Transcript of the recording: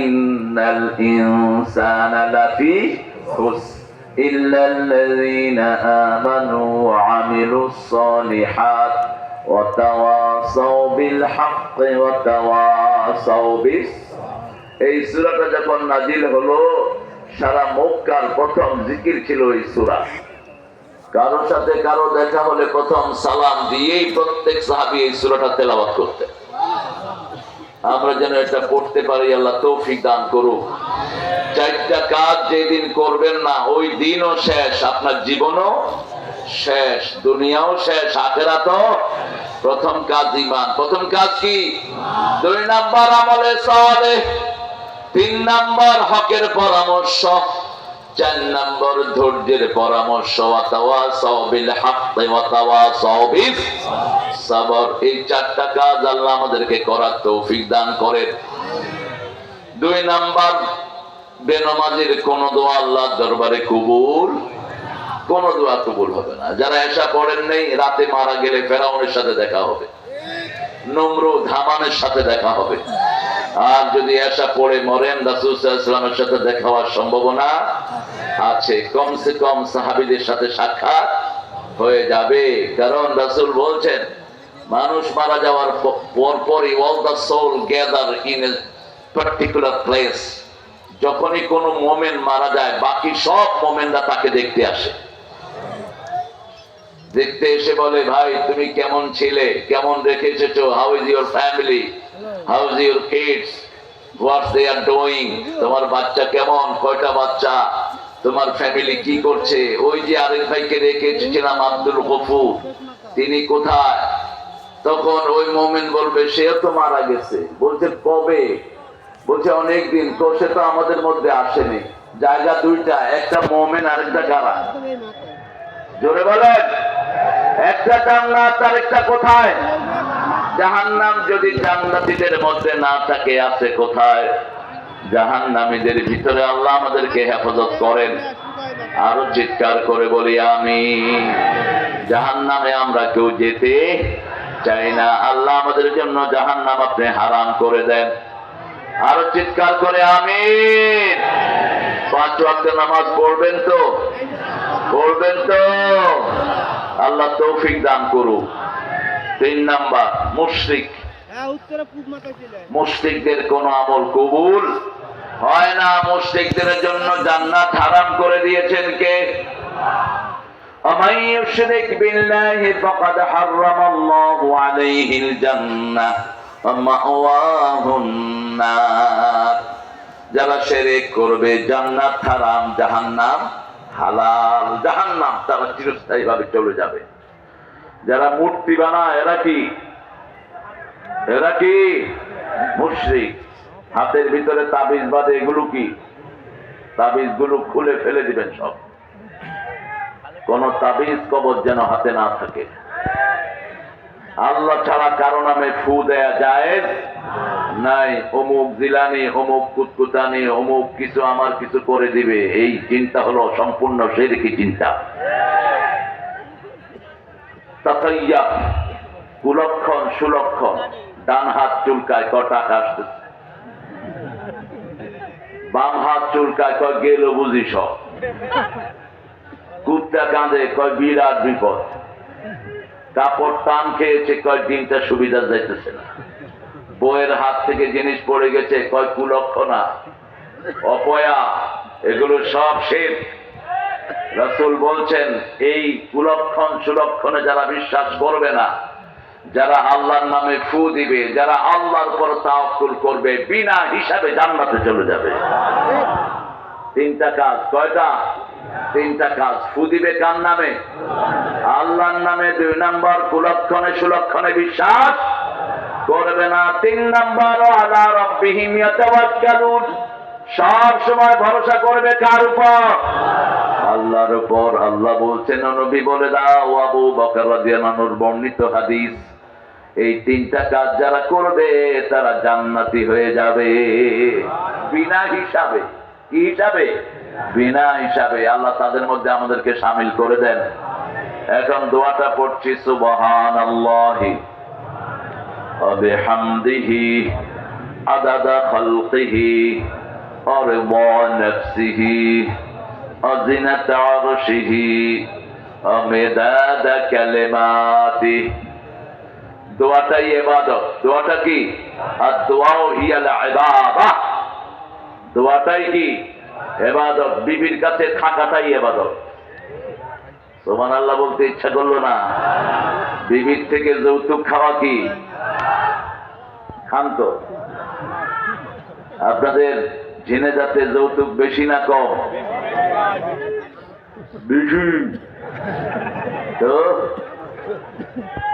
ইন্নাল ইনসানা লাফি খুসর إلا الذين آمنوا وعملوا الصالحات وتواصوا بالحق وتواصوا بالصبر এই সূরাটা যখন নাজিল হলো সারা মক্কার প্রথম জিকির ছিল এই সূরা কারোর সাথে কারো দেখা হলে প্রথম সালাম দিয়েই প্রত্যেক সাহাবী এই সূরাটা তেলাওয়াত করতেন আমরা যেন এটা পড়তে পারি, আল্লাহ তৌফিক দান করুক। চারটা কাজ যেদিন করবেন না, ওই দিনও শেষ, আপনার জীবনও শেষ, দুনিয়াও শেষ, আখেরাতও প্রথম কাজ ইমান প্রথম কাজ কি? দুই নাম্বার আমলে সালে তিন নাম্বার হকের পরামর্শ, চার নম্বর ধৈর্যের পরামর্শ ওয়াতাওয়াসাও বিল হাক্কি ওয়াতাওয়াসাও বিস। সাবর, এই চারটা কাজ আল্লাহ আমাদেরকে করার তৌফিক দান করেন। দুই নাম্বার, বেনমাজির কোন দোয়া আল্লাহ দরবারে কবুল, কোন দোয়া কবুল হবে না। যারা এসা পড়েন নেই, রাতে মারা গেলে ফেরাউনের সাথে দেখা হবে। সাথে দেখা হবে। আর যদি এসা পড়ে মরেন রাসুলের সাথে দেখা হওয়ার সম্ভাবনা আছে। কমসে কম সাহাবিদের সাথে সাক্ষাৎ হয়ে যাবে। কারণ রাসুল বলছেন মানুষ মারা যাওয়ার পর পরই all the soul gather in a particular place যখনই কোনো মোমেন মারা যায়, বাকি সব মোমেনরা তাকে দেখতে আসে। দেখতে এসে বলে, ভাই, তুমি কেমন ছিলে? কেমন রেখে এসেছ? How is your family how is your kids what's they are doing তোমার বাচ্চা কেমন? কয়টা বাচ্চা? তোমার ফ্যামিলি কি করছে? ওই যে আরেক ভাইকে রেখে এসেছিলাম আব্দুল গফুর। তিনি কোথায়? তখন ওই মোমেন বলবে সেও তো মারা গেছে। বলছে কবে? বলছে অনেকদিন তো সে তো আমাদের মধ্যে আসেনি। জায়গা দুইটা একটা মোমেন আর একটা গাড়া জোরে বলেন? একটা জান্নাত আর একটা কোথায়? জাহান্নাম যদি জান্নাতীদের মধ্যে না থাকে আছে কোথায়? জাহান্নামীদের ভিতরে আল্লাহ আমাদেরকে হেফাজত করেন। আরও চিৎকার করে বলি আমি জাহান্নামে আমরা কেউ যেতে চাই না। আল্লাহ আমাদের জন্য জাহান্নাম আপনি হারাম করে দেন। আরও চিৎকার করে আমি পাঁচ ওয়াক্ত নামাজ পড়বেন তো? পড়বেন তো? আল্লাহ তৌফিক দান করুক। তিন নাম্বার মুশরিক। হ্যাঁ মুশরিকদের কোন আমল কবুল হয় না। মুশরিকদের জন্য জান্নাত হারাম করে দিয়েছেন কে? ومن يشرك بالله فقد حرم الله عليه الجنة ومأواه النار যারা শেরেক করবে জান্নাত হারাম জাহান্নাম হালাল জাহান্নাম তারা চিরস্থায়ী ভাবে চলে যাবে যারা মূর্তি বানায় এরা কি এরা কি মুশরিক হাতের ভিতরে তাবিজ বাঁধে এগুলো কি তাবিজ গুলো খুলে ফেলে দিবেন সব কোন তাবিজ কবর যেন হাতে না থাকে। আল্লাহ ছাড়া কারও নামে ফু দেয়া যায় নাই। অমুক জিলানি, অমুক কুতকুতানি, অমুক কিছু আমার কিছু করে দিবে। এই চিন্তা হলো সম্পূর্ণ সেরেকি চিন্তা। তাতাইয়া, কুলক্ষণ, সুলক্ষণ, ডান হাত চুলকায় ক টাকা বাম হাত চুলকায় কয়, গেল বুঝি সব। কুত্তা কাঁদে কয় বিরাট বিপদ। কাপড় টান খেয়েছে কয় দিনটা সুবিধা যাইতেছে না। বইয়ের হাত থেকে জিনিস পড়ে গেছে কয় কুলক্ষণা। অপয়া, এগুলো সব শেষ। রসুল বলছেন, এই কুলক্ষণ সুলক্ষণে যারা বিশ্বাস করবে না, যারা আল্লাহর নামে ফু দিবে, যারা আল্লাহর উপর তাওকুল করবে, বিনা হিসাবে জান্নাতে চলে যাবে। তিনটা কাজ, কয়টা? তিনটা কাজ। ফু দিবে কার নামে? আল্লাহর নামে দুই নাম্বার কুলক্ষণে সুলক্ষণে বিশ্বাস। করবে না তিন নাম্বার। আলা রব্বিহিম সব সময় ভরসা করবে কার উপর? আল্লাহর উপর। আল্লাহ বলছেন, নবী বলে দাও, আবু বকর রাদিয়াল্লাহুর বর্ণিত হাদিস। এই তিনটা কাজ যারা করবে, তারা জান্নাতি হয়ে যাবে। বিনা হিসাবে। কি হিসাবে বিনা হিসাবে আল্লাহ তাদের মধ্যে আমাদেরকে সামিল করে দেন এখন দোয়াটা পড়ছি সুবহান আল্লাহি وبحمده عدد خلقه ورضا نفسه وزنة عرشه ومداد كلماته দোয়াটাই এবাদত দোয়াটা কি আর দোয়াও হিয়াল ইবাদা দোয়াটাই কি? এবাদত, বিবির কাছে থাকাটাই এবাদত। সোমান আল্লাহ বলতে ইচ্ছা করল না। বিবির থেকে যৌতুক খাওয়া কি? খান তো আপনাদের জেনে যাতে যৌতুক বেশি না কম? বেশি। তো?